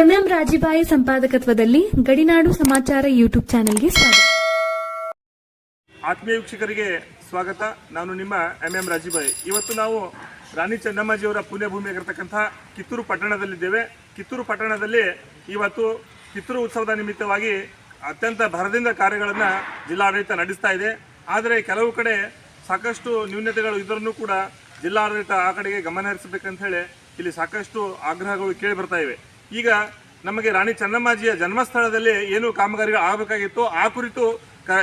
MM ರಾಜಿಬಾಯಿ ಸಂಪಾದಕತ್ವದಲ್ಲಿ ಗಡಿನಾಡು ಸಮಾಚಾರ YouTube ಚಾನೆಲ್ಗೆ ಸ್ವಾಗತ. ಆತ್ಮೀಯ ವೀಕ್ಷಕರಿಗೆ ಸ್ವಾಗತ. ನಾನು ನಿಮ್ಮ ಎಂ ಎಂ ರಾಜಿಬಾಯಿ. ಇವತ್ತು ನಾವು ರಾಣಿ ಚೆನ್ನಮ್ಮಾಜಿಯವರ ಪುಣ್ಯಭೂಮಿಯಾಗಿರ್ತಕ್ಕಂಥ ಕಿತ್ತೂರು ಪಟ್ಟಣದಲ್ಲಿದ್ದೇವೆ. ಕಿತ್ತೂರು ಪಟ್ಟಣದಲ್ಲಿ ಇವತ್ತು ಕಿತ್ತೂರು ಉತ್ಸವದ ನಿಮಿತ್ತವಾಗಿ ಅತ್ಯಂತ ಭರದಿಂದ ಕಾರ್ಯಗಳನ್ನು ಜಿಲ್ಲಾಡಳಿತ ನಡೆಸ್ತಾ ಇದೆ. ಆದರೆ ಕೆಲವು ಕಡೆ ಸಾಕಷ್ಟು ನ್ಯೂನತೆಗಳು ಇದ್ರೂ ಕೂಡ ಜಿಲ್ಲಾಡಳಿತ ಆ ಕಡೆಗೆ ಗಮನ ಹರಿಸಬೇಕಂತ ಹೇಳಿ ಇಲ್ಲಿ ಸಾಕಷ್ಟು ಆಗ್ರಹಗಳು ಕೇಳಿ ಬರ್ತಾ ಇವೆ. ಈಗ ನಮಗೆ ರಾಣಿ ಚೆನ್ನಮ್ಮಾಜಿಯ ಜನ್ಮಸ್ಥಳದಲ್ಲಿ ಏನು ಕಾಮಗಾರಿಗಳು ಆಗಬೇಕಾಗಿತ್ತು ಆ ಕುರಿತು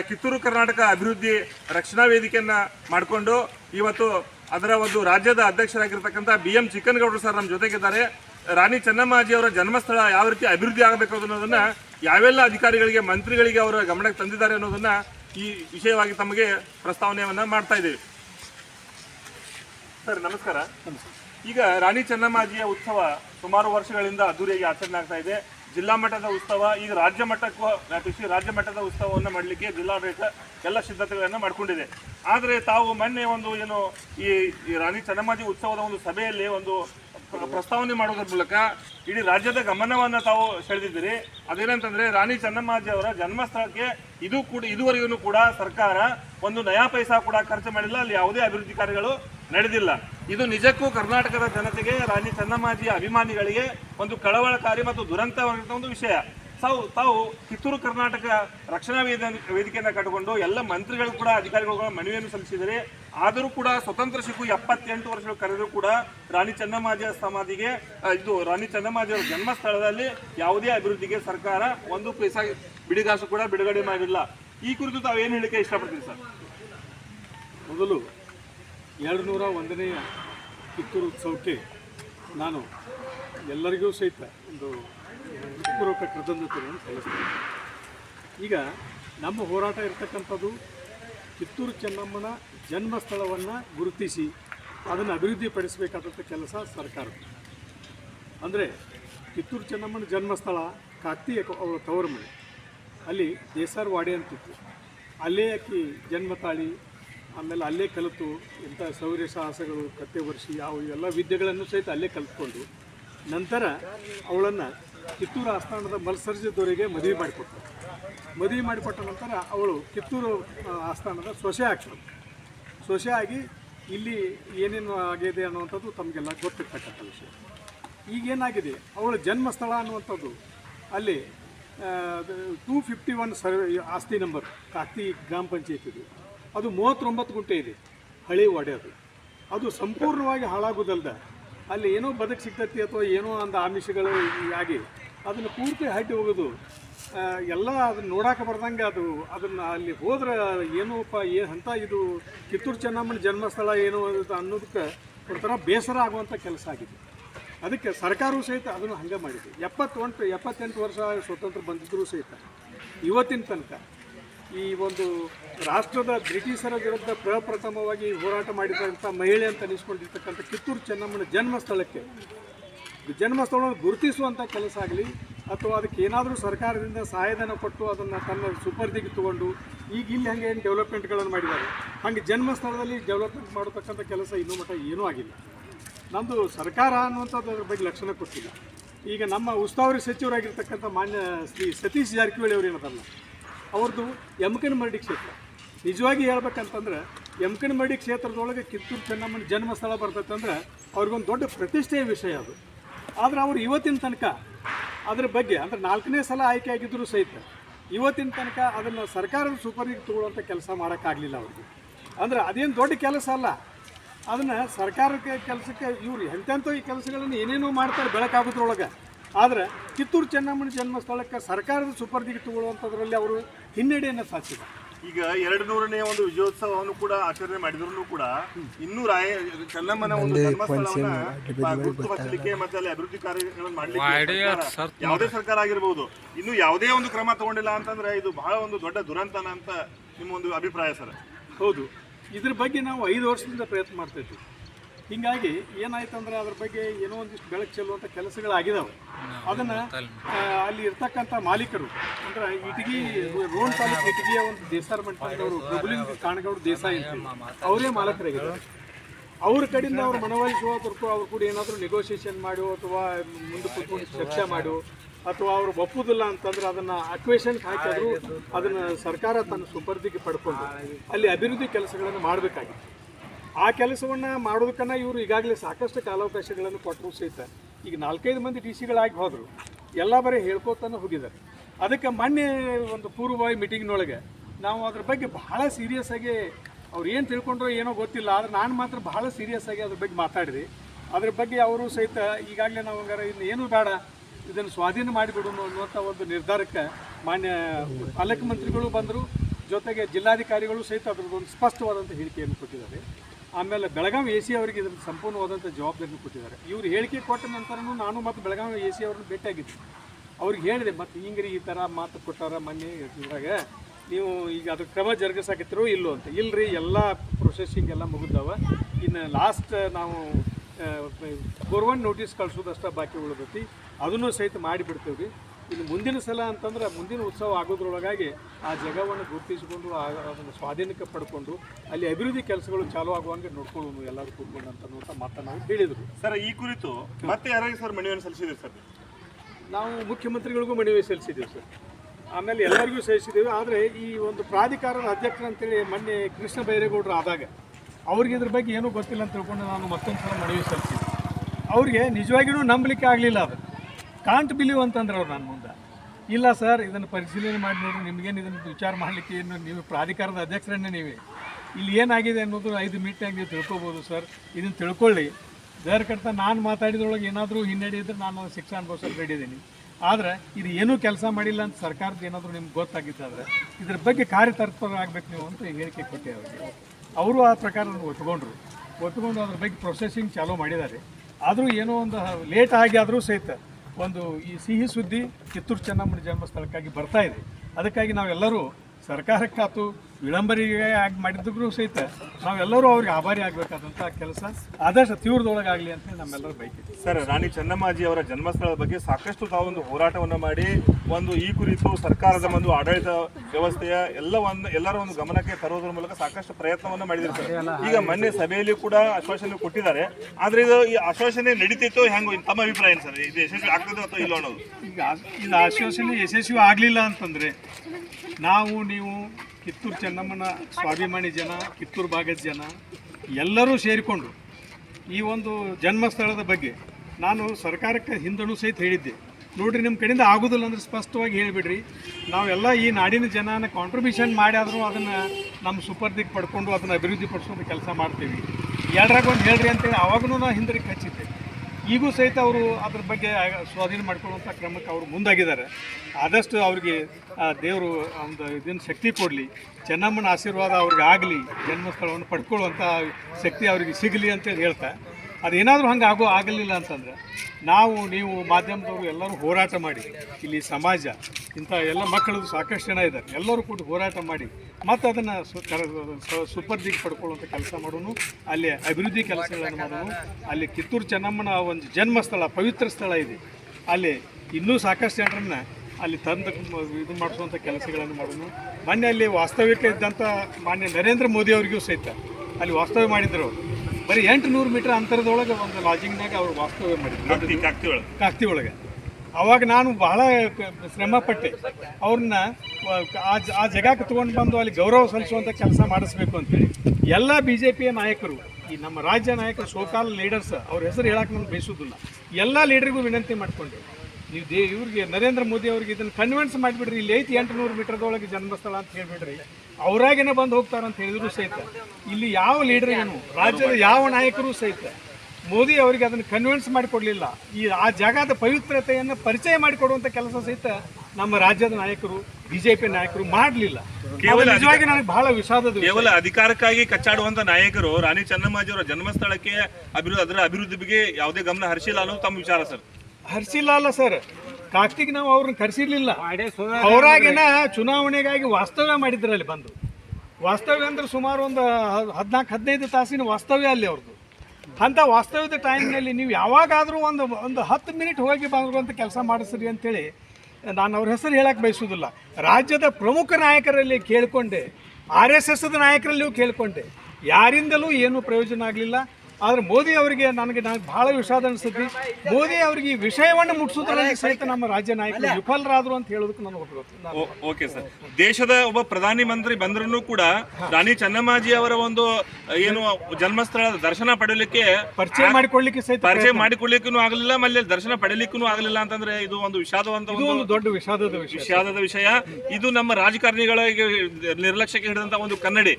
ಕಿತ್ತೂರು ಕರ್ನಾಟಕ ಅಭಿವೃದ್ಧಿ ರಕ್ಷಣಾ ವೇದಿಕೆಯನ್ನು ಮಾಡಿಕೊಂಡು ಇವತ್ತು ಅದರ ಒಂದು ರಾಜ್ಯದ ಅಧ್ಯಕ್ಷರಾಗಿರ್ತಕ್ಕಂಥ ಬಿ ಎಂ ಚಿಕ್ಕನಗೌಡರು ಸರ್ ನಮ್ಮ ಜೊತೆಗಿದ್ದಾರೆ. ರಾಣಿ ಚೆನ್ನಮ್ಮಾಜಿ ಅವರ ಜನ್ಮಸ್ಥಳ ಯಾವ ರೀತಿ ಅಭಿವೃದ್ಧಿ ಆಗಬೇಕು ಅನ್ನೋದನ್ನು ಯಾವೆಲ್ಲ ಅಧಿಕಾರಿಗಳಿಗೆ, ಮಂತ್ರಿಗಳಿಗೆ ಅವರ ಗಮನಕ್ಕೆ ತಂದಿದ್ದಾರೆ ಅನ್ನೋದನ್ನು ಈ ವಿಷಯವಾಗಿ ತಮಗೆ ಪ್ರಸ್ತಾವನೆಯನ್ನ ಮಾಡ್ತಾ ಇದ್ದೀವಿ. ಸರ್, ನಮಸ್ಕಾರ. ನಮಸ್ಕಾರ. ಈಗ ರಾಣಿ ಚೆನ್ನಮ್ಮಾಜಿಯ ಉತ್ಸವ ಸುಮಾರು ವರ್ಷಗಳಿಂದ ಅದ್ದೂರಿಯಾಗಿ ಆಚರಣೆ ಆಗ್ತಾ ಇದೆ. ಜಿಲ್ಲಾ ಮಟ್ಟದ ಉತ್ಸವ, ಈಗ ರಾಜ್ಯ ಮಟ್ಟಕ್ಕೂ ವ್ಯಾಪಿಸಿ ರಾಜ್ಯ ಮಟ್ಟದ ಉತ್ಸವವನ್ನು ಮಾಡಲಿಕ್ಕೆ ಜಿಲ್ಲಾಡಳಿತ ಎಲ್ಲ ಸಿದ್ಧತೆಗಳನ್ನು ಮಾಡಿಕೊಂಡಿದೆ. ಆದರೆ ತಾವು ಮೊನ್ನೆ ಒಂದು ಏನು, ಈ ರಾಣಿ ಚೆನ್ನಮ್ಮಾಜಿ ಉತ್ಸವದ ಒಂದು ಸಭೆಯಲ್ಲಿ ಒಂದು ಪ್ರಸ್ತಾವನೆ ಮಾಡೋದ್ರ ಮೂಲಕ ಇಡೀ ರಾಜ್ಯದ ಗಮನವನ್ನು ತಾವು ಸೆಳೆದಿದ್ದೀರಿ. ಅದೇನಂತಂದರೆ ರಾಣಿ ಚೆನ್ನಮ್ಮಾಜಿ ಅವರ ಜನ್ಮಸ್ಥಳಕ್ಕೆ ಇದು ಕೂಡ, ಇದುವರೆಗೂ ಕೂಡ ಸರ್ಕಾರ ಒಂದು ನಯಾ ಪೈಸಾ ಕೂಡ ಖರ್ಚು ಮಾಡಿಲ್ಲ. ಅಲ್ಲಿ ಯಾವುದೇ ಅಭಿವೃದ್ಧಿ ಕಾರ್ಯಗಳು ನಡೆದಿಲ್ಲ. ಇದು ನಿಜಕ್ಕೂ ಕರ್ನಾಟಕದ ಜನತೆಗೆ, ರಾಣಿ ಚೆನ್ನಮ್ಮಾಜಿಯ ಅಭಿಮಾನಿಗಳಿಗೆ ಒಂದು ಕಳವಳಕಾರಿ ಮತ್ತು ದುರಂತವಾಗಿರುವಂಥ ಒಂದು ವಿಷಯ. ತಾವು ತಾವು ಕಿತ್ತೂರು ಕರ್ನಾಟಕ ರಕ್ಷಣಾ ವೇದ, ವೇದಿಕೆಯನ್ನು ಕಟ್ಟಿಕೊಂಡು ಎಲ್ಲ ಮಂತ್ರಿಗಳು ಕೂಡ, ಅಧಿಕಾರಿಗಳು ಮನವಿಯನ್ನು ಸಲ್ಲಿಸಿದರೆ ಆದರೂ ಕೂಡ ಸ್ವತಂತ್ರ ಸಿಕ್ಕು ಎಪ್ಪತ್ತೆಂಟು ವರ್ಷಗಳು ಕರೆದರೂ ಕೂಡ ರಾಣಿ ಚೆನ್ನಮ್ಮಾಜಿಯ ಸಮಾಧಿಗೆ ಇದು ರಾಣಿ ಚೆನ್ನಮ್ಮಾಜಿಯವರ ಜನ್ಮಸ್ಥಳದಲ್ಲಿ ಯಾವುದೇ ಅಭಿವೃದ್ಧಿಗೆ ಸರ್ಕಾರ ಒಂದು ಪೈಸಾ ಬಿಡಿಗಾಸು ಕೂಡ ಬಿಡುಗಡೆ ಮಾಡಿಲ್ಲ. ಈ ಕುರಿತು ತಾವೇನು ಹೇಳಿಕೆ ಇಷ್ಟಪಡ್ತೀವಿ ಸರ್? ಮೊದಲು ಎರಡು ನೂರ ಒಂದನೆಯ ಕಿತ್ತೂರು ಉತ್ಸವಕ್ಕೆ ನಾನು ಎಲ್ಲರಿಗೂ ಸಹಿತ ಒಂದು ಹೃತ್ಪೂರ್ವಕ ಕೃತಜ್ಞತೆಯನ್ನು ಸಲ್ಲಿಸ್ತೇನೆ. ಈಗ ನಮ್ಮ ಹೋರಾಟ ಇರತಕ್ಕಂಥದ್ದು ಕಿತ್ತೂರು ಚೆನ್ನಮ್ಮನ ಜನ್ಮಸ್ಥಳವನ್ನು ಗುರುತಿಸಿ ಅದನ್ನು ಅಭಿವೃದ್ಧಿಪಡಿಸಬೇಕಾದಂಥ ಕೆಲಸ ಸರ್ಕಾರ. ಅಂದರೆ ಕಿತ್ತೂರು ಚೆನ್ನಮ್ಮನ ಜನ್ಮಸ್ಥಳ ಕಾಕ್ತಿ ಅವರ ತವರು ಮನೆ ಅಲ್ಲಿ ದೇಸಾರ್ ವಾಡೆ ಅಂತಿತ್ತು. ಅಲ್ಲೇ ಆಕಿ ಜನ್ಮ ತಾಳಿ ಆಮೇಲೆ ಅಲ್ಲೇ ಕಲಿತು ಇಂಥ ಶೌರ್ಯ ಸಾಹಸಗಳು, ಕತ್ತೆ ವರ್ಷಿ, ಯಾವ ಎಲ್ಲ ವಿದ್ಯೆಗಳನ್ನು ಸಹಿತ ಅಲ್ಲೇ ಕಲಿತ್ಕೊಂಡು ನಂತರ ಅವಳನ್ನು ಕಿತ್ತೂರು ಆಸ್ಥಾನದ ಮಲ್ಸರ್ಜದವರಿಗೆ ಮದುವೆ ಮಾಡಿಕೊಟ್ಟರು ಮದುವೆ ಮಾಡಿಕೊಟ್ಟ ನಂತರ ಅವಳು ಕಿತ್ತೂರು ಆಸ್ಥಾನದ ಸೊಸೆ ಆಗ್ತಾಳೆ. ಸೊಸೆ ಆಗಿ ಇಲ್ಲಿ ಏನೇನು ಆಗಿದೆ ಅನ್ನುವಂಥದ್ದು ತಮಗೆಲ್ಲ ಗೊತ್ತಿರ್ತಕ್ಕಂಥ ವಿಷಯ. ಈಗೇನಾಗಿದೆ? ಅವಳ ಜನ್ಮಸ್ಥಳ ಅನ್ನುವಂಥದ್ದು ಅಲ್ಲಿ ಟೂ ಫಿಫ್ಟಿ ಒನ್ ಸರ್ವೆ ಆಸ್ತಿ ನಂಬರ್ ಕಾಕ್ತಿ ಗ್ರಾಮ ಪಂಚಾಯತಿದು. ಅದು ಮೂವತ್ತೊಂಬತ್ತು ಗುಂಟೆ ಇದೆ, ಹಳೆ ಒಡೆ ಅದು. ಸಂಪೂರ್ಣವಾಗಿ ಹಾಳಾಗೋದಲ್ದ, ಅಲ್ಲಿ ಏನೋ ಬದುಕು ಸಿಗ್ತೈತಿ ಅಥವಾ ಏನೋ ಒಂದು ಆಮಿಷಗಳು ಆಗಿ, ಅದನ್ನು ಪೂರ್ತಿ ಹಡ್ಡಿ ಹೋಗೋದು ಎಲ್ಲ ಅದನ್ನ ನೋಡಕ್ಕೆ ಬರ್ದಂಗೆ ಅದು, ಅದನ್ನು ಅಲ್ಲಿ ಹೋದ್ರೆ ಏನೋಪ್ಪ ಏ ಅಂತ ಇದು ಕಿತ್ತೂರು ಚೆನ್ನಮ್ಮನ ಜನ್ಮಸ್ಥಳ ಏನೋ ಅನ್ನೋದಕ್ಕೆ ಒಂಥರ ಬೇಸರ ಆಗುವಂಥ ಕೆಲಸ ಆಗಿದೆ. ಅದಕ್ಕೆ ಸರ್ಕಾರವೂ ಸಹಿತ ಅದನ್ನು ಹಂಗೆ ಮಾಡಿದೆ. ಎಪ್ಪತ್ತೊಂಟು, ಎಪ್ಪತ್ತೆಂಟು ವರ್ಷ ಸ್ವತಂತ್ರ ಬಂದಿದ್ದರೂ ಸಹಿತ, ಇವತ್ತಿನ ತನಕ ಈ ಒಂದು ರಾಷ್ಟ್ರದ ಬ್ರಿಟಿಷರ ವಿರುದ್ಧ ಪ್ರಪ್ರಥಮವಾಗಿ ಹೋರಾಟ ಮಾಡಿದಂಥ ಮಹಿಳೆ ಅಂತ ಅನಿಸ್ಕೊಂಡಿರ್ತಕ್ಕಂಥ ಕಿತ್ತೂರು ಚೆನ್ನಮ್ಮನ ಜನ್ಮಸ್ಥಳಕ್ಕೆ. ಜನ್ಮಸ್ಥಳವನ್ನು ಗುರುತಿಸುವಂಥ ಕೆಲಸ ಆಗಲಿ, ಅಥವಾ ಅದಕ್ಕೆ ಏನಾದರೂ ಸರ್ಕಾರದಿಂದ ಸಹಾಯಧನ ಕೊಟ್ಟು ಅದನ್ನು ತನ್ನ ಸುಪರ್ದಿಗೆ ತಗೊಂಡು ಈಗ ಇಲ್ಲಿ ಹಂಗೆ ಏನು ಡೆವಲಪ್ಮೆಂಟ್ಗಳನ್ನು ಮಾಡಿದ್ದಾರೆ. ಹಾಗೆ ಜನ್ಮಸ್ಥಳದಲ್ಲಿ ಡೆವಲಪ್ಮೆಂಟ್ ಮಾಡತಕ್ಕಂಥ ಕೆಲಸ ಇನ್ನೂ ಮಟ್ಟ ಏನೂ ಆಗಿಲ್ಲ. ನಮ್ಮದು ಸರ್ಕಾರ ಅನ್ನುವಂಥದ್ದು ಅದ್ರ ಬಗ್ಗೆ ಲಕ್ಷಣ ಕೊಟ್ಟಿಲ್ಲ. ಈಗ ನಮ್ಮ ಉಸ್ತುವಾರಿ ಸಚಿವರಾಗಿರ್ತಕ್ಕಂಥ ಮಾನ್ಯ ಶ್ರೀ ಸತೀಶ್ ಜಾರಕಿಹೊಳಿ ಅವರು ಏನದಲ್ಲ ಅವ್ರದ್ದು ಯಮಕನಮರಡಿ ಕ್ಷೇತ್ರ. ನಿಜವಾಗಿ ಹೇಳ್ಬೇಕಂತಂದ್ರೆ ಯಮಕನಮರಡಿ ಕ್ಷೇತ್ರದೊಳಗೆ ಕಿತ್ತೂರು ಚೆನ್ನಮ್ಮನ ಜನ್ಮಸ್ಥಳ ಬರ್ತೈತಂದ್ರೆ ಅವ್ರಿಗೊಂದು ದೊಡ್ಡ ಪ್ರತಿಷ್ಠೆಯ ವಿಷಯ ಅದು. ಆದರೆ ಅವರು ಇವತ್ತಿನ ತನಕ ಅದ್ರ ಬಗ್ಗೆ, ಅಂದರೆ ನಾಲ್ಕನೇ ಸಲ ಆಯ್ಕೆ ಆಗಿದ್ದರೂ ಸಹಿತ ಇವತ್ತಿನ ತನಕ ಅದನ್ನು ಸರ್ಕಾರದ ಸೂಪರ್ಗೆ ತಗೊಳ್ಳುವಂಥ ಕೆಲಸ ಮಾಡೋಕ್ಕಾಗಲಿಲ್ಲ ಅವ್ರಿಗೆ. ಅಂದರೆ ಅದೇನು ದೊಡ್ಡ ಕೆಲಸ ಅಲ್ಲ. ಅದನ್ನು ಸರ್ಕಾರಕ್ಕೆ, ಕೆಲಸಕ್ಕೆ ಇವ್ರು ಎಂತೆಂಥ ಈ ಕೆಲಸಗಳನ್ನು ಏನೇನೋ ಮಾಡ್ತಾರೆ ಬೆಳಕಾಗೋದ್ರೊಳಗೆ. ಆದರೆ ಕಿತ್ತೂರು ಚೆನ್ನಮ್ಮನ ಜನ್ಮಸ್ಥಳಕ್ಕೆ ಸರ್ಕಾರದ ಸುಪರ್ದಿಗೆ ತಗೊಳ್ಳುವಂಥದ್ರಲ್ಲಿ ಅವರು ಹಿನ್ನಡೆಯನ್ನು ಸಾಧಿಸಿದ್ದಾರೆ. ಈಗ ಎರಡು ನೂರನೇ ಒಂದು ವಿಜಯೋತ್ಸವವನ್ನು ಕೂಡ ಆಚರಣೆ ಮಾಡಿದ್ರು ಕೂಡ ಇನ್ನೂ ರಾಯ ಚೆನ್ನಮ್ಮನ ಒಂದು ಜನ್ಮಸ್ಥಳವನ್ನ ಮತ್ತೆ ಅಲ್ಲಿ ಅಭಿವೃದ್ಧಿ ಕಾರ್ಯಗಳನ್ನು ಮಾಡಲಿಕ್ಕೆ ಯಾವುದೇ ಸರ್ಕಾರ ಆಗಿರ್ಬೋದು. ಇನ್ನು ಯಾವುದೇ ಒಂದು ಕ್ರಮ ತಗೊಂಡಿಲ್ಲ ಅಂತಂದ್ರೆ ಇದು ಬಹಳ ಒಂದು ದೊಡ್ಡ ದುರಂತನ ಅಂತ ನಿಮ್ಮ ಒಂದು ಅಭಿಪ್ರಾಯ ಸರ್? ಹೌದು. ಇದ್ರ ಬಗ್ಗೆ ನಾವು ಐದು ವರ್ಷದಿಂದ ಪ್ರಯತ್ನ ಮಾಡ್ತಾ ಇದ್ವಿ ಹೀಗಾಗಿ ಏನಾಯ್ತು ಅಂದ್ರೆ ಅದ್ರ ಬಗ್ಗೆ ಏನೋ ಒಂದಿಷ್ಟು ಬೆಳಕು ಚೆಲ್ಲುವಂಥ ಕೆಲಸಗಳಾಗಿದ್ದಾವೆ ಅದನ್ನು ಅಲ್ಲಿ ಇರ್ತಕ್ಕಂಥ ಮಾಲೀಕರು ಅಂದ್ರೆ ಇಟಗಿ ರೋಡ್ ತಾಲೂಕು ಇಟಗಿಯ ಒಂದು ದೇಸಾರ್ ಅವರು ಪ್ರಭುಲಿಂಗ ಕಾಣಗೌಡ ದೇಸಾಯಿ ಅಂತ ಅವರೇ ಮಾಲಕರಾಗಿದ್ದಾರೆ. ಅವ್ರ ಕಡೆಯಿಂದ ಅವ್ರು ಮನವೊಲಿಸುವ ತರ್ಕು ಅವ್ರು ಕೂಡ ಏನಾದರೂ ನೆಗೋಷಿಯೇಷನ್ ಮಾಡು ಅಥವಾ ಮುಂದೆ ಕೂತ್ಕೊಂಡು ಚರ್ಚೆ ಮಾಡು ಅಥವಾ ಅವ್ರು ಒಪ್ಪುದಿಲ್ಲ ಅಂತಂದ್ರೆ ಅದನ್ನ ಅಕ್ವೇಷನ್ ಹಾಕಿದ್ರು ಅದನ್ನ ಸರ್ಕಾರ ತನ್ನ ಸುಪರ್ದಿಗೆ ಪಡ್ಕೊಂಡು ಅಲ್ಲಿ ಅಭಿವೃದ್ಧಿ ಕೆಲಸಗಳನ್ನು ಮಾಡಬೇಕಾಗಿತ್ತು. ಆ ಕೆಲಸವನ್ನ ಮಾಡೋದಕ್ಕನ್ನ ಇವರು ಈಗಾಗಲೇ ಸಾಕಷ್ಟು ಕಾಲಾವಕಾಶಗಳನ್ನು ಕೊಟ್ಟರು ಸಹಿತ. ಈಗ ನಾಲ್ಕೈದು ಮಂದಿ ಡಿ ಸಿಗಳಾಗಿ ಹೋದರು. ಎಲ್ಲ ಬರೀ ಹೇಳ್ಕೋತಾನೆ ಹೋಗಿದ್ದಾರೆ. ಅದಕ್ಕೆ ಮೊನ್ನೆ ಒಂದು ಪೂರ್ವಭಾವಿ ಮೀಟಿಂಗ್ನೊಳಗೆ ನಾವು ಅದ್ರ ಬಗ್ಗೆ ಬಹಳ ಸೀರಿಯಸ್ ಆಗಿ ಅವ್ರು ಏನು ತಿಳ್ಕೊಂಡ್ರೋ ಏನೋ ಗೊತ್ತಿಲ್ಲ, ಆದ್ರೆ ನಾನು ಮಾತ್ರ ಬಹಳ ಸೀರಿಯಸ್ ಆಗಿ ಅದ್ರ ಬಗ್ಗೆ ಮಾತಾಡಿದೆ. ಅದ್ರ ಬಗ್ಗೆ ಅವರು ಸಹಿತ ಈಗಾಗಲೇ ನಾವು ಹಂಗಾರೆ ಇನ್ನು ಏನೂ ಬೇಡ, ಇದನ್ನು ಸ್ವಾಧೀನ ಮಾಡಿಬಿಡೋಣ ಅನ್ನುವಂಥ ಒಂದು ನಿರ್ಧಾರಕ್ಕೆ ಮಾನ್ಯ ಪಾಲಕ ಮಂತ್ರಿಗಳು ಬಂದರು. ಜೊತೆಗೆ ಜಿಲ್ಲಾಧಿಕಾರಿಗಳು ಸಹಿತ ಅದ್ರದ್ದೊಂದು ಸ್ಪಷ್ಟವಾದಂಥ ಹೇಳಿಕೆಯನ್ನು ಕೊಟ್ಟಿದ್ದಾರೆ. ಆಮೇಲೆ ಬೆಳಗಾವಿ ಎ ಸಿ ಅವರಿಗೆ ಇದ್ರ ಸಂಪೂರ್ಣವಾದಂಥ ಜವಾಬ್ದಾರಿಯನ್ನು ಕೊಟ್ಟಿದ್ದಾರೆ. ಇವರು ಹೇಳಿಕೆ ಕೊಟ್ಟ ನಂತರನೂ ನಾನು ಮತ್ತು ಬೆಳಗಾವಿ ಎ ಸಿ ಅವ್ರನ್ನ ಭೇಟಿಯಾಗಿದ್ದೆ ಅವ್ರಿಗೆ ಹೇಳಿದೆ, ಮತ್ತು ಹಿಂಗ್ರಿ ಈ ಥರ ಮಾತು ಕೊಟ್ಟಾರ ಮೊನ್ನೆ ಇದ್ರಾಗ. ನೀವು ಈಗ ಅದು ಕ್ರಮ ಜರುಗಿಸಾಕತ್ತಿರೋ ಇಲ್ಲೋ ಅಂತ. ಇಲ್ರಿ, ಎಲ್ಲ ಪ್ರೊಸೆಸಿಂಗ್ ಎಲ್ಲ ಮುಗಿದಾವ ಇನ್ನು ಲಾಸ್ಟ್ ನಾವು ಗೋರ್ಮೆಂಟ್ ನೋಟಿಸ್ ಕಳಿಸೋದಷ್ಟ ಬಾಕಿ ಉಳಿದೈತಿ. ಅದನ್ನು ಸಹಿತ ಮಾಡಿಬಿಡ್ತೇವೆ ರೀ ಇನ್ನು ಮುಂದಿನ ಸಲ ಅಂತಂದ್ರೆ ಮುಂದಿನ ಉತ್ಸವ ಆಗೋದ್ರೊಳಗಾಗಿ ಆ ಜಾಗವನ್ನು ಗುರುತಿಸಿಕೊಂಡು ಅದನ್ನು ಸ್ವಾಧೀನಕ್ಕೆ ಪಡ್ಕೊಂಡು ಅಲ್ಲಿ ಅಭಿವೃದ್ಧಿ ಕೆಲಸಗಳು ಚಾಲೂ ಆಗುವಂಗೆ ನೋಡ್ಕೊಳ್ಳೋದು ಎಲ್ಲರೂ ಕೂತ್ಕೊಂಡು ಅಂತ ಮಾತನ್ನು ನಾವು ಹೇಳಿದರು. ಸರ್ ಈ ಕುರಿತು ಮತ್ತೆ ಯಾರಿಗೆ ಸರ್ ಮನವಿಯನ್ನು ಸಲ್ಲಿಸಿದ್ರಿ ಸರ್? ನಾವು ಮುಖ್ಯಮಂತ್ರಿಗಳಿಗೂ ಮನವಿ ಸಲ್ಲಿಸಿದ್ದೀವಿ ಸರ್. ಆಮೇಲೆ ಎಲ್ಲರಿಗೂ ಸಲ್ಲಿಸಿದ್ದೀವಿ. ಆದರೆ ಈ ಒಂದು ಪ್ರಾಧಿಕಾರದ ಅಧ್ಯಕ್ಷರು ಅಂತೇಳಿ ಮೊನ್ನೆ ಕೃಷ್ಣ ಬೈರೇಗೌಡರು ಆದಾಗ ಅವ್ರಿಗೆ ಇದ್ರ ಬಗ್ಗೆ ಏನೂ ಗೊತ್ತಿಲ್ಲ ಅಂತ ತಿಳ್ಕೊಂಡು ನಾನು ಮತ್ತೊಂದು ಸಲ ಮನವಿ ಸಲ್ಲಿಸಿದ್ದೆ. ಅವ್ರಿಗೆ ನಿಜವಾಗಿಯೂ ನಂಬಲಿಕ್ಕೆ ಆಗಲಿಲ್ಲ ಅದು. ಕಾಂಟ್ ಬಿಲೀವ್ ಅಂತಂದ್ರೆ ಅವ್ರು ನನ್ನ ಮುಂದೆ. ಇಲ್ಲ ಸರ್, ಇದನ್ನು ಪರಿಶೀಲನೆ ಮಾಡಿ ನೋಡಿ ನಿಮಗೇನು ಇದನ್ನು ವಿಚಾರ ಮಾಡಲಿಕ್ಕೆ ಏನು, ನೀವು ಪ್ರಾಧಿಕಾರದ ಅಧ್ಯಕ್ಷರನ್ನೇ ನೀವು. ಇಲ್ಲಿ ಏನಾಗಿದೆ ಅನ್ನೋದು ಐದು ಮೀಟ್ನಾಗ ನೀವು ತಿಳ್ಕೊಬೋದು ಸರ್. ಇದನ್ನು ತಿಳ್ಕೊಳ್ಳಿ. ಬೇರೆ ನಾನು ಮಾತಾಡಿದ್ರೊಳಗೆ ಏನಾದರೂ ಹಿನ್ನಡೆ ಇದ್ರೆ ನಾನು ಶಿಕ್ಷೆ ಅನುಭವಿಸೋಕೆ ರೆಡಿ ಇದ್ದೀನಿ. ಆದರೆ ಇದು ಏನೂ ಕೆಲಸ ಮಾಡಿಲ್ಲ ಅಂತ ಸರ್ಕಾರದ ಏನಾದರೂ ನಿಮ್ಗೆ ಗೊತ್ತಾಗಿದ್ದಾದರೆ ಇದ್ರ ಬಗ್ಗೆ ಕಾರ್ಯತತ್ಪರರಾಗಬೇಕು ನೀವು ಅಂತ ಹೇಳಿಕೆ ಕೊಟ್ಟೆ ಅವರಿಗೆ. ಅವರು ಆ ಪ್ರಕಾರ ಒತ್ಕೊಂಡ್ರು. ಒತ್ಕೊಂಡು ಅದ್ರ ಬಗ್ಗೆ ಪ್ರೊಸೆಸಿಂಗ್ ಚಾಲೂ ಮಾಡಿದ್ದಾರೆ. ಆದರೂ ಏನೋ ಒಂದು ಲೇಟ್ ಆಗಿ ಆದರೂ ಸಹಿತ ಒಂದು ಈ ಸಿಹಿ ಸುದ್ದಿ ಕಿತ್ತೂರು ಚೆನ್ನಮ್ಮನ ಜನ್ಮಸ್ಥಳಕ್ಕಾಗಿ ಬರ್ತಾ ಇದೆ. ಅದಕ್ಕಾಗಿ ನಾವೆಲ್ಲರೂ ಸರ್ಕಾರಕ್ಕಾತು ವಿಳಂಬರಿಗೆ ಆಗಿ ಮಾಡಿದ್ರು ಸಹಿತ ನಾವೆಲ್ಲರೂ ಅವ್ರಿಗೆ ಆಭಾರಿ ಆಗಬೇಕಾದಂಥ ಕೆಲಸ. ಆದಷ್ಟು ತೀವ್ರದೊಳಗಾಗಲಿ ಅಂತ ನಮ್ಮೆಲ್ಲರೂ ಬಯಕೆ. ಸರ್ ರಾಣಿ ಚೆನ್ನಮ್ಮಾಜಿ ಅವರ ಜನ್ಮಸ್ಥಳದ ಬಗ್ಗೆ ಸಾಕಷ್ಟು ತಾವೊಂದು ಹೋರಾಟವನ್ನು ಮಾಡಿ ಒಂದು ಈ ಕುರಿತು ಸರ್ಕಾರದ ಒಂದು ಆಡಳಿತ ವ್ಯವಸ್ಥೆಯ ಎಲ್ಲ ಒಂದು ಎಲ್ಲರ ಒಂದು ಗಮನಕ್ಕೆ ತರುವುದರ ಮೂಲಕ ಸಾಕಷ್ಟು ಪ್ರಯತ್ನವನ್ನು ಮಾಡಿದ್ರು ಸರ್. ಈಗ ಮೊನ್ನೆ ಸಭೆಯಲ್ಲಿ ಕೂಡ ಆಶ್ವಾಸನೆ ಕೊಟ್ಟಿದ್ದಾರೆ. ಆದರೆ ಇದು ಈ ಆಶ್ವಾಸನೆ ನಡೀತಿತ್ತು ಹೆಂಗೋ ತಮ್ಮ ಅಭಿಪ್ರಾಯ ಸರ್? ಇದು ಯಶಸ್ವಿ ಆಗ್ತದೆ ಅಥವಾ ಇಲ್ಲ ಅನ್ನೋದು? ಈಗ ಇದು ಆಶ್ವಾಸನೆ ಯಶಸ್ವಿ ಆಗಲಿಲ್ಲ ಅಂತಂದರೆ ನಾವು ನೀವು ಕಿತ್ತೂರು ಚೆನ್ನಮ್ಮನ ಸ್ವಾಭಿಮಾನಿ ಜನ, ಕಿತ್ತೂರು ಭಾಗದ ಜನ, ಎಲ್ಲರೂ ಸೇರಿಕೊಂಡು ಈ ಒಂದು ಜನ್ಮಸ್ಥಳದ ಬಗ್ಗೆ ನಾನು ಸರ್ಕಾರಕ್ಕೆ ಹಿಂದೂ ಸಹಿತ ಹೇಳಿದ್ದೆ. ನೋಡಿರಿ ನಿಮ್ಮ ಕಡೆಯಿಂದ ಆಗೋದಿಲ್ಲ ಅಂದ್ರೆ ಸ್ಪಷ್ಟವಾಗಿ ಹೇಳಿಬಿಡ್ರಿ. ನಾವೆಲ್ಲ ಈ ನಾಡಿನ ಜನನ ಕಾಂಟ್ರಿಬ್ಯೂಷನ್ ಆದರೂ ಅದನ್ನು ನಮ್ಮ ಸುಪರ್ದಿಗೆ ಪಡ್ಕೊಂಡು ಅದನ್ನು ಅಭಿವೃದ್ಧಿ ಪಡಿಸೋದು ಕೆಲಸ ಮಾಡ್ತೀವಿ. ಎರಡರಾಗ ಒಂದು ಹೇಳ್ರಿ ಅಂತೇಳಿ ಅವಾಗೂ ನಾವು ಹಿಂದಕ್ಕೆ ಹಚ್ಚಿದ್ದೆ ಈಗೂ ಸಹಿತ ಅವರು ಅದ್ರ ಬಗ್ಗೆ ಸ್ವಾಧೀನ ಮಾಡ್ಕೊಳ್ಳುವಂಥ ಕ್ರಮಕ್ಕೆ ಅವರು ಮುಂದಾಗಿದ್ದಾರೆ. ಆದಷ್ಟು ಅವ್ರಿಗೆ ದೇವರು ಒಂದು ಇದನ್ನು ಶಕ್ತಿ ಕೊಡಲಿ. ಚೆನ್ನಮ್ಮನ ಆಶೀರ್ವಾದ ಅವ್ರಿಗೆ ಆಗಲಿ ಜನ್ಮಸ್ಥಳವನ್ನು ಪಡ್ಕೊಳ್ಳುವಂಥ ಶಕ್ತಿ ಅವರಿಗೆ ಸಿಗಲಿ ಅಂತೇಳಿ ಹೇಳ್ತಾ. ಅದೇನಾದರೂ ಹಂಗೆ ಆಗೋ ಆಗಲಿಲ್ಲ ಅಂತಂದ್ರೆ ನಾವು, ನೀವು ಮಾಧ್ಯಮದವರು ಎಲ್ಲರೂ ಹೋರಾಟ ಮಾಡಿ. ಇಲ್ಲಿ ಸಮಾಜ, ಇಂಥ ಎಲ್ಲ ಮಕ್ಕಳದು ಸಾಕಷ್ಟು ಜನ ಇದ್ದಾರೆ. ಎಲ್ಲರೂ ಕೂಡ ಹೋರಾಟ ಮಾಡಿ, ಮತ್ತು ಅದನ್ನು ಸುಪರ್ದಿಗೆ ಪಡ್ಕೊಳ್ಳುವಂಥ ಕೆಲಸ ಮಾಡೋನು, ಅಲ್ಲಿ ಅಭಿವೃದ್ಧಿ ಕೆಲಸಗಳನ್ನು ಮಾಡೋನು, ಅಲ್ಲಿ ಕಿತ್ತೂರು ಚೆನ್ನಮ್ಮನ ಒಂದು ಜನ್ಮಸ್ಥಳ, ಪವಿತ್ರ ಸ್ಥಳ ಇದೆ. ಅಲ್ಲಿ ಇನ್ನೂ ಸಾಕಷ್ಟು ಜನರನ್ನ ಅಲ್ಲಿ ತಂದು ಇದು ಮಾಡಿಸುವಂಥ ಕೆಲಸಗಳನ್ನು ಮಾಡೋನು. ಮೊನ್ನೆ ಅಲ್ಲಿ ವಾಸ್ತವಿಕ ಇದ್ದಂಥ ಮಾನ್ಯ ನರೇಂದ್ರ ಮೋದಿ ಅವರಿಗೂ ಸಹಿತ ಅಲ್ಲಿ ವಾಸ್ತವ್ಯ ಮಾಡಿದ್ರು ಬರೀ ಎಂಟು ನೂರು ಮೀಟರ್ ಅಂತರದೊಳಗೆ ಒಂದು ಲಾಜಿಂಗ್ನಾಗ ಅವ್ರು ವಾಸ್ತವ್ಯ ಮಾಡಿದ್ರು. ಕಾಕ್ತಿ ಒಳಗೆ ಅವಾಗ ನಾನು ಬಹಳ ಶ್ರಮ ಶ್ರಮಪಟ್ಟೆ. ಅವ್ರನ್ನ ಆ ಜಗಕ್ಕೆ ಆ ಜಾಗಕ್ಕೆ ತೊಗೊಂಡು ಬಂದು ಅಲ್ಲಿ ಗೌರವ ಸಲ್ಲಿಸುವಂಥ ಕೆಲಸ ಮಾಡಿಸ್ಬೇಕು ಅಂತೇಳಿ. ಎಲ್ಲ ಬಿ ಜೆ ಪಿಯ ನಾಯಕರು ಈ ನಮ್ಮ ರಾಜ್ಯ ನಾಯಕರು ಸೋಕಾಲ್ ಲೀಡರ್ಸ್ ಅವ್ರ ಹೆಸರು ಹೇಳಕ್ಕೆ ನಮ್ಗೆ ಬಯಸೋದಿಲ್ಲ. ಎಲ್ಲ ಲೀಡರ್ಗೂ ವಿನಂತಿ ಮಾಡಿಕೊಂಡೆ. ನೀವು ದೇ ಇವ್ರಿಗೆ ನರೇಂದ್ರ ಮೋದಿ ಅವ್ರಿಗೆ ಇದನ್ನು ಕನ್ವಿನ್ಸ್ ಮಾಡಿಬಿಡ್ರಿ. ಇಲ್ಲಿ ಐತಿ ಎಂಟು ನೂರು ಮೀಟರ್ದೊಳಗೆ ಜನ್ಮಸ್ಥಳ ಅಂತ ಹೇಳ್ಬಿಡ್ರಿ. ಅವರಾಗೇನೆ ಬಂದು ಹೋಗ್ತಾರಂತ ಹೇಳಿದ್ರು ಸಹಿತ. ಇಲ್ಲಿ ಯಾವ ಲೀಡರ್ಗೇನು ರಾಜ್ಯದ ಯಾವ ನಾಯಕರು ಸಹಿತ. ಮೋದಿ ಅವರಿಗೆ ಅದನ್ನು ಕನ್ವಿನ್ಸ್ ಮಾಡಿಕೊಡ್ಲಿಲ್ಲ ಈ ಆ ಜಾಗದ ಪವಿತ್ರತೆಯನ್ನು ಪರಿಚಯ ಮಾಡಿಕೊಡುವಂಥ ಕೆಲಸ ಸಹಿತ ನಮ್ಮ ರಾಜ್ಯದ ನಾಯಕರು ಬಿಜೆಪಿ ನಾಯಕರು ಮಾಡಲಿಲ್ಲ. ಕೇವಲ ನಿಜವಾಗಿ ನನಗೆ ಬಹಳ ವಿಷಾದ ಕೇವಲ ಅಧಿಕಾರಕ್ಕಾಗಿ ಕಚ್ಚಾಡುವಂತ ನಾಯಕರು ರಾಣಿ ಚೆನ್ನಮ್ಮಾಜಿ ಅವರ ಜನ್ಮಸ್ಥಳಕ್ಕೆ ಅಭಿವೃದ್ಧಿ ಅದರ ಅಭಿವೃದ್ಧಿ ಬಗ್ಗೆ ಯಾವುದೇ ಗಮನ ಹರಿಸಿಲ್ಲ ಅನ್ನೋದು ತಮ್ಮ ವಿಚಾರ ಸರ್. ಹರಿಸಿಲ್ಲ ಅಲ್ಲ ಸರ್. ಕಾರ್ತಿಕ್ ನಾವು ಅವ್ರನ್ನ ಕರೆಸಿರ್ಲಿಲ್ಲ. ಅವರಾಗಿನ ಚುನಾವಣೆಗಾಗಿ ವಾಸ್ತವ್ಯ ಮಾಡಿದ್ರು ಅಲ್ಲಿ ಬಂದು. ವಾಸ್ತವ್ಯ ಅಂದ್ರೆ ಸುಮಾರು ಒಂದು ಹದಿನಾಲ್ಕು ಹದಿನೈದು ತಾಸಿನ ವಾಸ್ತವ್ಯ ಅಲ್ಲಿ ಅವ್ರದ್ದು ಅಂತ ವಾಸ್ತವ್ಯದ ಟೈಮ್ನಲ್ಲಿ ನೀವು ಯಾವಾಗಾದರೂ ಒಂದು ಒಂದು ಹತ್ತು ಮಿನಿಟ್ ಹೋಗಿ ಬರುವಂಥ ಕೆಲಸ ಮಾಡಿಸ್ರಿ ಅಂತೇಳಿ ನಾನು ಅವ್ರ ಹೆಸರು ಹೇಳಕ್ಕೆ ಬಯಸೋದಿಲ್ಲ. ರಾಜ್ಯದ ಪ್ರಮುಖ ನಾಯಕರಲ್ಲಿ ಕೇಳಿಕೊಂಡೆ ಆರ್ ಎಸ್ ಎಸ್ದ ನಾಯಕರಲ್ಲಿಯೂ ಕೇಳಿಕೊಂಡೆ. ಯಾರಿಂದಲೂ ಏನೂ ಪ್ರಯೋಜನ ಆಗಲಿಲ್ಲ. ಆದ್ರೆ ಮೋದಿ ಅವರಿಗೆ ನನಗೆ ನನಗೆ ಬಹಳ ವಿಷಾದ ಅನಿಸುತ್ತೆ. ಮೋದಿ ಅವರಿಗೆ ಈ ವಿಷಯವನ್ನು ಮುಟ್ಟಿಸೋದ್ರಲ್ಲಿ ಸಹಿತ ನಮ್ಮ ರಾಜ್ಯ ನಾಯಕರು ವಿಫಲರಾದ್ರು ಅಂತ ಹೇಳೋದಕ್ಕೆ ನಾನು ಓ- ಓಕೆ ಸರ್. ದೇಶದ ಒಬ್ಬ ಪ್ರಧಾನಿ ಮಂತ್ರಿ ಬಂದ್ರೂ ಕೂಡ ರಾಣಿ ಚೆನ್ನಮ್ಮಾಜಿ ಅವರ ಒಂದು ಏನು ಜನ್ಮಸ್ಥಳದ ದರ್ಶನ ಪಡೆಯಲಿಕ್ಕೆ ಪರಿಚಯ ಮಾಡಿಕೊಳ್ಳಿಕ್ಕೆ ಸಹಿತ ಪರಿಚಯ ಮಾಡಿಕೊಳ್ಳಿಕ್ಕೂ ಆಗಲಿಲ್ಲ ಮಲ್ಲಿ ದರ್ಶನ ಪಡೆಯಲಿಕ್ಕೂ ಆಗಲಿಲ್ಲ ಅಂತಂದ್ರೆ ಇದು ಒಂದು ವಿಷಾದವಂತ ಒಂದು ದೊಡ್ಡ ವಿಷಾದದ ವಿಷಯ. ವಿಷಾದದ ವಿಷಯ. ಇದು ನಮ್ಮ ರಾಜಕಾರಣಿಗಳಿಗೆ ನಿರ್ಲಕ್ಷ್ಯಕ್ಕೆ ಹಿಡಿದಂತ ಒಂದು ಕನ್ನಡಿ.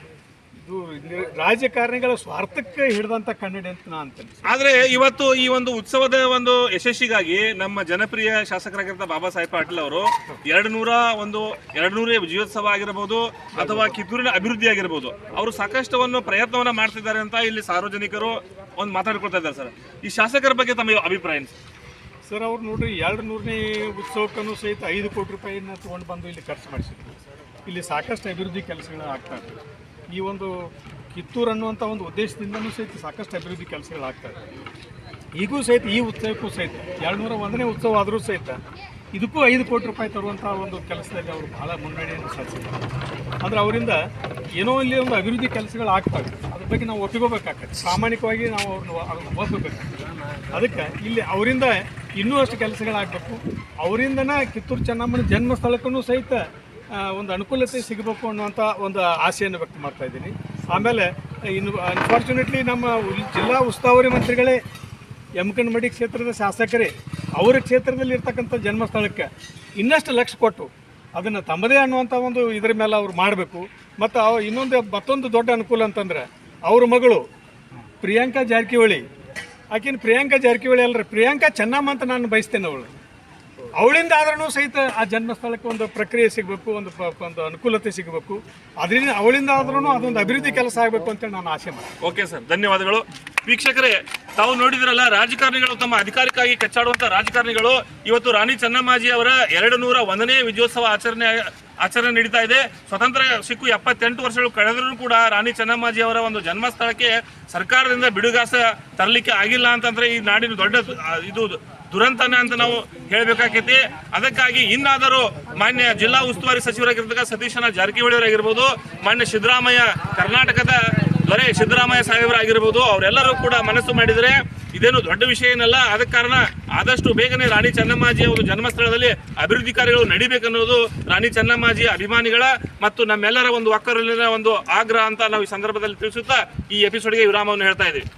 ರಾಜಕಾರಣಿಗಳ ಸ್ವಾರ್ಥಕ್ಕೆ ಹಿಡಿದಂತ ಕನ್ನಡಿ ಅಂತ ನಾನು ಅಂತೇನೆ ಆದ್ರೆ ಇವತ್ತು ಈ ಒಂದು ಉತ್ಸವದ ಒಂದು ಯಶಸ್ಸಿಗಾಗಿ ನಮ್ಮ ಜನಪ್ರಿಯ ಶಾಸಕರಾಗಿರ್ತ ಬಾಬಾ ಸಾಹೇಬ್ ಪಾಟೀಲ್ ಅವರು ಎರಡು ನೂರ ಒಂದು ಎರಡು ನೂರೇ ವಿಜಯೋತ್ಸವ ಆಗಿರಬಹುದು ಅಥವಾ ಕಿತ್ತೂರಿನ ಅಭಿವೃದ್ಧಿ ಆಗಿರಬಹುದು ಅವರು ಸಾಕಷ್ಟು ಒಂದು ಪ್ರಯತ್ನವನ್ನ ಮಾಡ್ತಿದ್ದಾರೆ ಅಂತ ಇಲ್ಲಿ ಸಾರ್ವಜನಿಕರು ಒಂದು ಮಾತಾಡ್ಕೊಳ್ತಾ ಇದ್ದಾರೆ ಸರ್. ಈ ಶಾಸಕರ ಬಗ್ಗೆ ತಮ್ಮ ಅಭಿಪ್ರಾಯ ಸರ್? ಅವ್ರು ನೋಡ್ರಿ ಎರಡು ನೂರನೇ ಉತ್ಸವಕ್ಕೂ ಸಹಿತ ಐದು ಕೋಟಿ ರೂಪಾಯಿನ ತೊಗೊಂಡು ಬಂದು ಇಲ್ಲಿ ಖರ್ಚು ಮಾಡಿಸಿದ್ರು. ಇಲ್ಲಿ ಸಾಕಷ್ಟು ಅಭಿವೃದ್ಧಿ ಕೆಲಸಗಳು ಆಗ್ತಾ ಇವೆ. ಈ ಒಂದು ಕಿತ್ತೂರು ಅನ್ನುವಂಥ ಒಂದು ಉದ್ದೇಶದಿಂದನೂ ಸಹಿತ ಸಾಕಷ್ಟು ಅಭಿವೃದ್ಧಿ ಕೆಲಸಗಳು ಆಗ್ತಾ ಇದೆ. ಈಗೂ ಸಹಿತ ಈ ಉತ್ಸವಕ್ಕೂ ಸಹಿತ ಎರಡು ನೂರ ಒಂದನೇ ಉತ್ಸವ ಆದರೂ ಸಹಿತ ಇದಕ್ಕೂ ಐದು ಕೋಟಿ ರೂಪಾಯಿ ತರುವಂಥ ಒಂದು ಕೆಲಸದಲ್ಲಿ ಅವರು ಬಹಳ ಮುನ್ನಡೆಯನ್ನು ಸಾಧಿಸಿದ್ದಾರೆ. ಆದರೆ ಅವರಿಂದ ಏನೋ ಇಲ್ಲಿ ಒಂದು ಅಭಿವೃದ್ಧಿ ಕೆಲಸಗಳು ಆಗ್ತವೆ ಅದ್ರ ಬಗ್ಗೆ ನಾವು ಒಪ್ಪಿಕೋಬೇಕಾಗ್ತದೆ ಪ್ರಾಮಾಣಿಕವಾಗಿ ನಾವು ಅವ್ರನ್ನ ಅದನ್ನು ಒಪ್ಪಬೇಕಾಗ್ತದೆ ಅದಕ್ಕೆ ಇಲ್ಲಿ ಅವರಿಂದ ಇನ್ನೂ ಅಷ್ಟು ಕೆಲಸಗಳಾಗಬೇಕು. ಅವರಿಂದನೇ ಕಿತ್ತೂರು ಚೆನ್ನಮ್ಮನ ಜನ್ಮಸ್ಥಳಕ್ಕೂ ಸಹಿತ ಒಂದು ಅನುಕೂಲತೆ ಸಿಗಬೇಕು ಅನ್ನುವಂಥ ಒಂದು ಆಸೆಯನ್ನು ವ್ಯಕ್ತ ಮಾಡ್ತಾ ಇದ್ದೀನಿ. ಆಮೇಲೆ ಇನ್ನು ಅನ್ಫಾರ್ಚುನೇಟ್ಲಿ ನಮ್ಮ ಜಿಲ್ಲಾ ಉಸ್ತುವಾರಿ ಮಂತ್ರಿಗಳೇ ಯಮಕನಮಡಿ ಕ್ಷೇತ್ರದ ಶಾಸಕರೇ, ಅವರ ಕ್ಷೇತ್ರದಲ್ಲಿ ಇರ್ತಕ್ಕಂಥ ಜನ್ಮಸ್ಥಳಕ್ಕೆ ಇನ್ನಷ್ಟು ಲಕ್ಷ ಕೊಟ್ಟು ಅದನ್ನು ತಮ್ಮದೇ ಅನ್ನುವಂಥ ಒಂದು ಇದರ ಮೇಲೆ ಅವ್ರು ಮಾಡಬೇಕು. ಮತ್ತು ಅವ ಇನ್ನೊಂದು ಮತ್ತೊಂದು ದೊಡ್ಡ ಅನುಕೂಲ ಅಂತಂದ್ರೆ ಅವ್ರ ಮಗಳು ಪ್ರಿಯಾಂಕಾ ಜಾರಕಿಹೊಳಿ. ಆಕಿನ ಪ್ರಿಯಾಂಕಾ ಜಾರಕಿಹೊಳಿ ಅಲ್ರಿ. ಪ್ರಿಯಾಂಕಾ ಚೆನ್ನಮ್ಮ ಅಂತ ನಾನು ಬಯಸ್ತೇನೆ ಅವಳು. ಅವಳಿಂದ ಆದ್ರೂ ಸಹಿತ ಆ ಜನ್ಮಸ್ಥಳಕ್ಕೆ ಒಂದು ಪ್ರಕ್ರಿಯೆ ಸಿಗಬೇಕು, ಒಂದು ಒಂದು ಅನುಕೂಲತೆ ಸಿಗಬೇಕು. ಅದರಿಂದ ಅವಳಿಂದ ಆದ್ರೂ ಅದೊಂದು ಅಭಿವೃದ್ಧಿ ಕೆಲಸ ಆಗಬೇಕು ಅಂತೇಳಿ ನಾನು ಆಸೆ ಮಾಡ್ತೀನಿ. ಓಕೆ ಸರ್, ಧನ್ಯವಾದಗಳು. ವೀಕ್ಷಕರೇ, ತಾವು ನೋಡಿದ್ರಲ್ಲ, ರಾಜಕಾರಣಿಗಳು ತಮ್ಮ ಅಧಿಕಾರಕ್ಕಾಗಿ ಕಚ್ಚಾಡುವಂತ ರಾಜಕಾರಣಿಗಳು. ಇವತ್ತು ರಾಣಿ ಚೆನ್ನಮ್ಮಾಜಿ ಅವರ ಎರಡು ನೂರ ಒಂದನೇ ವಿಜಯೋತ್ಸವ ಆಚರಣೆ ಆಚರಣೆ ನಡೀತಾ ಇದೆ. ಸ್ವತಂತ್ರ ಸಿಕ್ಕು ಎಪ್ಪತ್ತೆಂಟು ವರ್ಷಗಳು ಕಳೆದರೂ ಕೂಡ ರಾಣಿ ಚೆನ್ನಮ್ಮಾಜಿ ಅವರ ಒಂದು ಜನ್ಮಸ್ಥಳಕ್ಕೆ ಸರ್ಕಾರದಿಂದ ಬಿಡುಗಾಸ ತರಲಿಕ್ಕೆ ಆಗಿಲ್ಲ ಅಂತಂದ್ರೆ ಈ ನಾಡಿನ ದೊಡ್ಡ ಇದು ದುರಂತನ ಅಂತ ನಾವು ಹೇಳಬೇಕಾಗೈತಿ ಅದಕ್ಕಾಗಿ ಇನ್ನಾದರೂ ಮಾನ್ಯ ಜಿಲ್ಲಾ ಉಸ್ತುವಾರಿ ಸಚಿವರಾಗಿರ್ತಕ್ಕ ಸತೀಶನ ಜಾರಕಿಹೊಳಿ ಅವರಾಗಿರ್ಬೋದು ಮಾನ್ಯ ಸಿದ್ದರಾಮಯ್ಯ ಕರ್ನಾಟಕದ ದೊರೆ ಸಿದ್ದರಾಮಯ್ಯ ಸಾಹೇಬರಾಗಿರ್ಬೋದು, ಅವರೆಲ್ಲರೂ ಕೂಡ ಮನಸ್ಸು ಮಾಡಿದರೆ ಇದೇನು ದೊಡ್ಡ ವಿಷಯ ಏನಲ್ಲ. ಆದ ಕಾರಣ ಆದಷ್ಟು ಬೇಗನೆ ರಾಣಿ ಚೆನ್ನಮ್ಮಾಜಿ ಒಂದು ಜನ್ಮಸ್ಥಳದಲ್ಲಿ ಅಭಿವೃದ್ಧಿ ಕಾರ್ಯಗಳು ನಡಿಬೇಕನ್ನೋದು ರಾಣಿ ಚೆನ್ನಮ್ಮಾಜಿ ಅಭಿಮಾನಿಗಳ ಮತ್ತು ನಮ್ಮೆಲ್ಲರ ಒಂದು ಒಕ್ಕರಲ್ಲಿನ ಒಂದು ಆಗ್ರಹ ಅಂತ ನಾವು ಈ ಸಂದರ್ಭದಲ್ಲಿ ತಿಳಿಸುತ್ತಾ ಈ ಎಪಿಸೋಡ್ಗೆ ವಿರಾಮವನ್ನು ಹೇಳ್ತಾ ಇದ್ದೀವಿ.